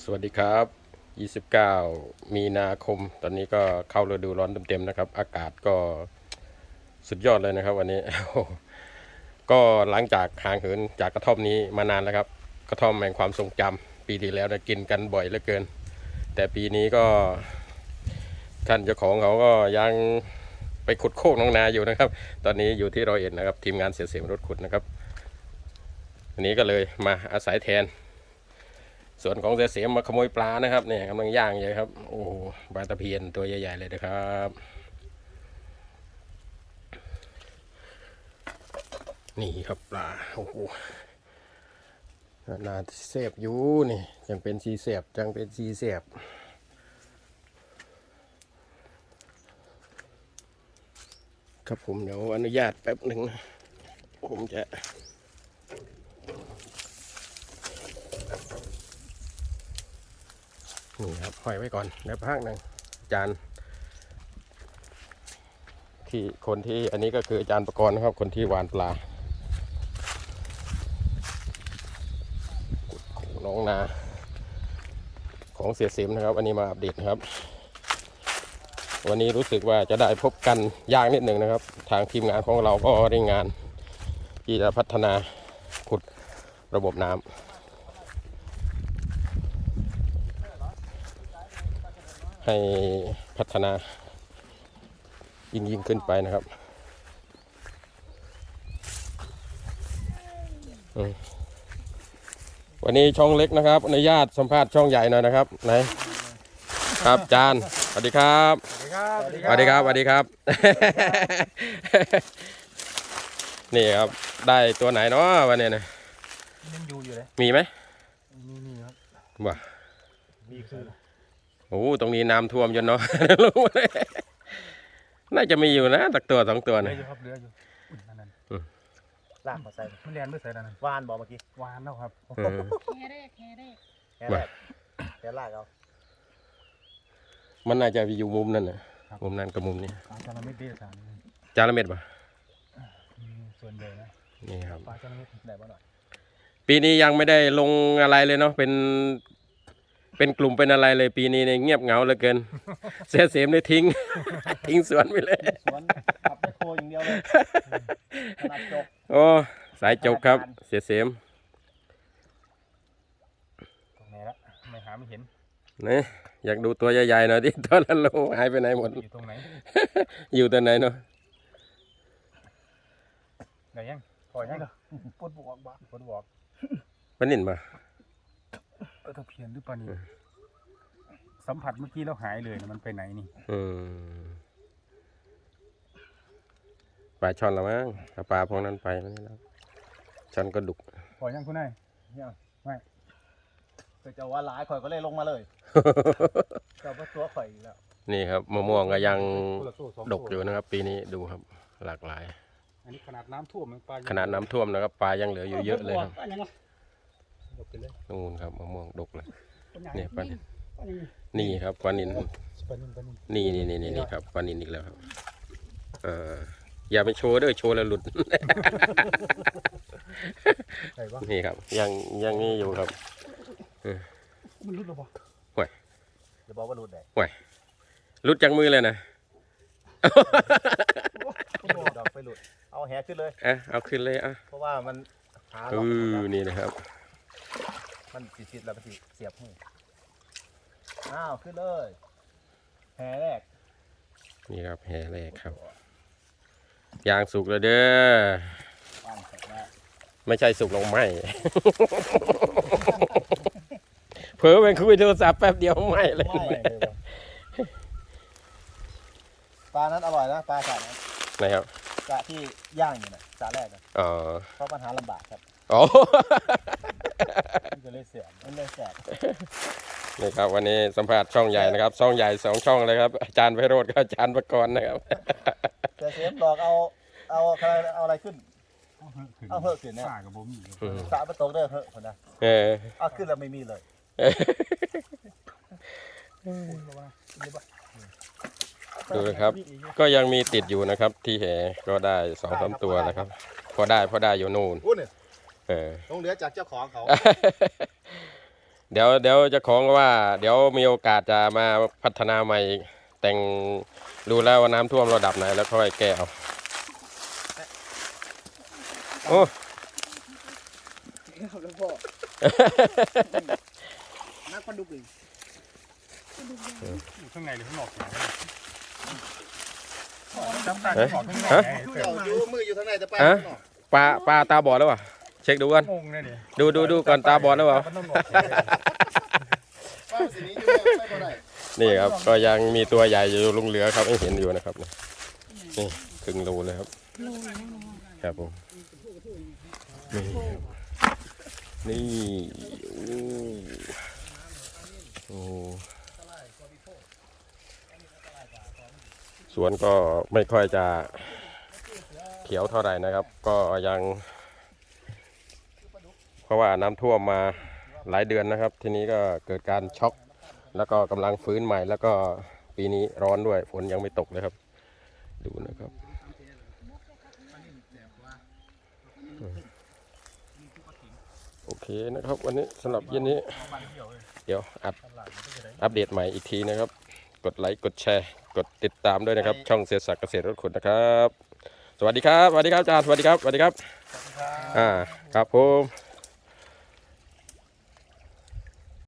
สวัสดีครับ 29 มีนาคม ตอนนี้ก็เข้าฤดูร้อนเต็มๆนะครับ อากาศก็สุดยอดเลยนะครับ วันนี้ ก็หลังจากห่างเหินจากกระท่อมนี้มานานแล้วครับ กระท่อมแห่งความทรงจำปีที่แล้วนะกินกันบ่อยเหลือเกิน แต่ปีนี้ก็ ท่านเจ้าของเขาก็ยังไปขุดโคกน้องนาอยู่นะครับ ตอนนี้อยู่ที่รอยเอ็ดนะครับ ทีมงานเสียเสียงรถขุดนะครับวันนี้ก็เลยมาอาศัยแทน ส่วนของเสียเสียมมาขโมยปลานะครับเนี่ยกำลังย่างอยู่ครับ โอ้ปลาตะเพียนตัวใหญ่ๆเลยนะครับนี่ครับปลาโอ้โหนาเสบอยู่นี่ยังเป็นสีเสบยังเป็นสีเสบครับผมเดี๋ยวอนุญาตแป๊บหนึ่งผมจะ นี่ครับห้อยไว้ก่อนแล้วพักหนึ่งอาจารย์ที่คนที่อันนี้ก็คืออาจารย์ประกรณ์นะครับ คนที่หวานปลาของน้องนาของเสียสิมนะครับ อันนี้มาอัปเดตนะครับ วันนี้รู้สึกว่าจะได้พบกันยากนิดหนึ่งนะครับ ทางทีมงานของเราก็ได้งาน ที่จะพัฒนาขุดระบบน้ำ ให้พัฒนา ยิ่งยิ่งขึ้นไปนะครับอืมวันนี้ช่องเล็กนะครับอนุญาตสัมภาษณ์ช่องใหญ่หน่อยนะครับไหนครับจานสวัสดีครับสวัสดีครับสวัสดีครับสวัสดีครับนี่ครับได้ตัวไหนเนาะวันนี้นะยังอยู่อยู่เลยมีไหมนี่นี่ครับว่านี่คือ โอ้โหตรงนี้น้ำท่วมจนเนาะลงมาเลยน่าจะมีอยู่นะตักตัวสองตัวเรือนะอยู่ครับเรืออยู่อุ๊ยนั่นนั่นลากมาใส่มันเรียนไม่ใส่นั่นนั่นวานบอกเมื่อกี้วานแล้วครับเออแค่แรกแค่แรกแค่แรกแค่ลากเอามันน่าจะอยู่มุมนั่นนะมุมนั้นกับมุมนี้ปลาจาระเม็ดเดียวสามจานละเม็ดปะมีส่วนใหญ่นะนี่ครับ ปลาจาระเม็ดได้มาหน่อยปีนี้ยังไม่ได้ลงอะไรเลยเนาะเป็น เป็นกลุ่มเป็นอะไรเลยปีนี้เนี่ยเงียบเหงาเหลือเกิน เสียเสียมเลยทิ้ง ทิ้งสวนไปเลย สวนขับแมคโครอย่างเดียวเลยขนาดจกโอ้สายจบครับ เสียเสียมตรงไหนละไม่หาไม่เห็นนี่อยากดูตัวใหญ่ๆหน่อยที่ตัวละโลหายไปไหนหมด อยู่ตรงไหนอยู่ตัวไหนเนาะไหนยังพอยังปวดบวกบ้าคนบอกมันนินมา เออตะเพียนหรือเปล่านี่สัมผัสเมื่อกี้แล้วหายเลยนะมันไปไหนนี่อืมปลาช่อนละมั้งถ้าปลาพวกนั้นไปมันนี่แล้วช่อนก็ดุกพอยังคุณนายเคยจะว่าหลายข่อยก็เลยลงมาเลยเจ้าว่าตัวข่อยอีกแล้วนี่ครับมะม่วงก็ยังคนละโซ่สองดกอยู่นะครับ ปีนี้ดูครับ หลากหลายอันนี้ขนาดน้ำท่วมมันปลายังขนาดน้ำท่วมนะครับปลายังเหลืออยู่เยอะเลยครับดก ไปเลยนู่นครับมะม่วงดกเลยปลาใหญ่เนี่ยปลานินนี่ครับปลานินปลานินปลานินนี่นี่นี่นี่นี่ครับปลานินอีกแล้วครับ เอออย่าไปโชว์เด้อโชว์แล้วหลุดใส่ปะนี่ครับ ยังยังนี่อยู่ครับมันรุดหรอปะจะบอกว่ารูดได้หลุดจากมือเลยนะดอกไปหลุดเอาแหขึ้นเลยอะเอาขึ้นเลยอะเพราะว่ามันหาเอล็อกอนี่นะครับ มันติดติดๆแล้วมันติเสียบหูอ้าวขึ้นเลยแหแรกนี่ครับแห่แรกครับยางสุกแล้วเด้อวางเสร็จแล้วไม่ใช่สุกลงไหม เผลอไปคุยโทรศัพท์แป๊บเดียวไหมเลยไม่เลยว่ะปลานั้นอร่อยนะปลาสานั้นนะครับกะที่ย่างอยู่น่ะสาแรกนะอ๋อเพราะปัญหาลำบากครับ อ๋อมันก็เลยเสียบมันเลยแสบนี่ครับวันนี้สัมภาษณ์ช่องใหญ่นะครับ ช่องใหญ่สองช่องเลยครับอาจารย์ไพโรธกับอาจารย์ประกรณ์นะครับ แต่เสียบหลอกเอาเอาอะไรเอาอะไรขึ้น เอาเพิ่มขึ้นเนี่ยสากับบ่มีอืมสาประตกเด้อเฮ้ยคนนะเออเอาขึ้นแล้วไม่มีเลยดูนะครับ ก็ยังมีติดอยู่นะครับ ที่แหก็ได้สองสามตัวนะครับ พอได้พอได้อยู่นู่น อู้เนี่ย เออต้องเหลือจากเจ้าของเขา เดี๋ยวเดี๋ยวเจะของว่า เดี๋ยวมีโอกาสจะมาพัฒนาใหม่อีกแต่งดูแล้วว่าน้ำท่วมระดับไหนแล้วค่อยแก้เอาโอ้ครับแล้วพ่อ นักปลาดุกอีกอยู่ข้างในหรือข้างนอกเนี่ยจำได้ข้างนอกข้างในไงเปิดเจ้าอยู่มืออยู่ทางไหนแต่ปลาฮะ ข้างนอกปลาปลาตาบอดแล้ววะ เช็คดูกันงงเลยเนี่ยดูดูดูก่อนตาบอดแล้วเปล่ามันต้องบอกเลยปลาสีนี้อยู่ไม่บ่ได้นี่ครับ ก็ยังมีตัวใหญ่อยู่ลุงเหลือครับให้เห็นอยู่นะครับนี่นี่ครึ่งรูเลยครับครับผมนี่ครับนี่โอ้โอ้สวนก็ไม่ค่อยจะเขียวเท่าไหร่นะครับ ก็ยังเพ ราะว่าน้ำท่วมมาหลายเดือนนะครับ ทีนี้ก็เกิดการช็อกแล้วก็กำลังฟื้นใหม่ แล้วก็ปีนี้ร้อนด้วยฝนยังไม่ตกเลยครับ ดูนะครับโอเคนะครับ วันนี้สำหรับเย็นนี้ เดี๋ยวอัดอัปเดตใหม่อีกทีนะครับ กดไลค์กดแชร์ กดติดตามด้วยนะครับ ช่องเสียศักดิ์เกษตรรถขุนนะครับ สวัสดีครับสวัสดีครับอาจารย์สวัสดีครับสวัสดีครับ อ่าครับผม